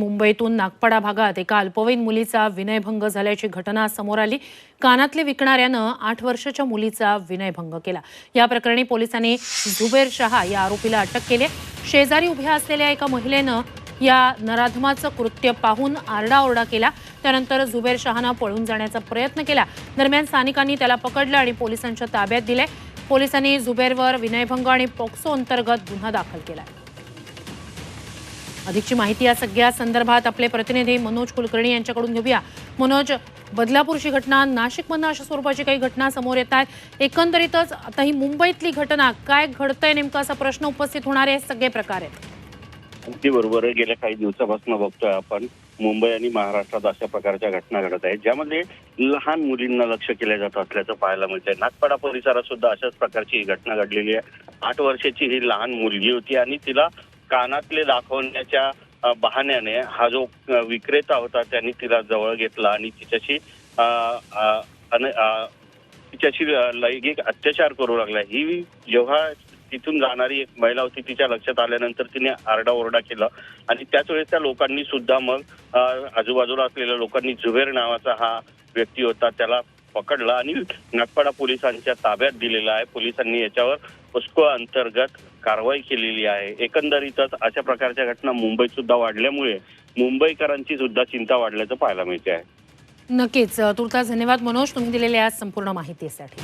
मुंबईतून नागपाडा भागात एका अल्पवयीन मुलीचा विनयभंग झाल्याची घटना समोर आली. कानातले विकणाऱ्यानं आठ वर्षाच्या मुलीचा विनयभंग केला. या प्रकरणी पोलिसांनी झुबेर शहा या आरोपीला अटक केली शेजारी उभ्या असलेल्या एका महिलेनं या नराधमाचं कृत्य पाहून आरडाओरडा केला. त्यानंतर झुबेर शहानं पळून जाण्याचा प्रयत्न केला. दरम्यान स्थानिकांनी त्याला पकडलं आणि पोलिसांच्या ताब्यात दिले पोलिसांनी झुबेरवर विनयभंग आणि पोक्सो अंतर्गत गुन्हा दाखल केला अधिकची माहिती या सगळ्या संदर्भात आपले प्रतिनिधी मनोज कुलकर्णी यांच्याकडून घेऊया. मनोज बदलापूरची घटना नाशिकमधनं अशा स्वरूपाची काही घटना समोर येत आहेत. एकंदरीतच आता ही मुंबईतली घटना काय घडतंय नेमका असा प्रश्न उपस्थित होणारे हे सगळे प्रकार आहेत. अगदी बरोबर आहे. गेल्या काही दिवसापासून बघतोय आपण मुंबई आणि महाराष्ट्रात अशा प्रकारच्या घटना घडत आहेत ज्यामध्ये लहान मुलींना लक्ष केलं जात असल्याचं पाहायला मिळतंय. नागपाडा परिसरात सुद्धा अशाच प्रकारची ही घटना घडलेली आहे. आठ वर्षाची ही लहान मुलगी होती आणि तिला कानातले दाखवण्याच्या बहाण्याने हा जो विक्रेता होता त्यांनी तिला जवळ घेतला आणि तिच्याशी अन- तिच्याशी लैंगिक अत्याचार करू लागला. ही जेव्हा तिथून जाणारी एक महिला होती तिच्या लक्षात आल्यानंतर तिने आरडाओरडा केला. आणि त्याच वेळेस त्या लोकांनी सुद्धा मग आजूबाजूला असलेल्या लोकांनी जुबेर नावाचा हा व्यक्ती होता त्याला पकडला आणि नागपाडा पोलिसांच्या ताब्यात दिलेला आहे. पोलिसांनी याच्यावर पोस्को अंतर्गत कारवाई केलेली आहे. एकंदरीतच अशा प्रकारच्या घटना मुंबईत सुद्धा वाढल्यामुळे मुंबईकरांची सुद्धा चिंता वाढल्याचं पाहायला मिळते आहे नक्कीच. तुर्तास धन्यवाद मनोज. तुम्ही दिलेल्या संपूर्ण माहितीसाठी.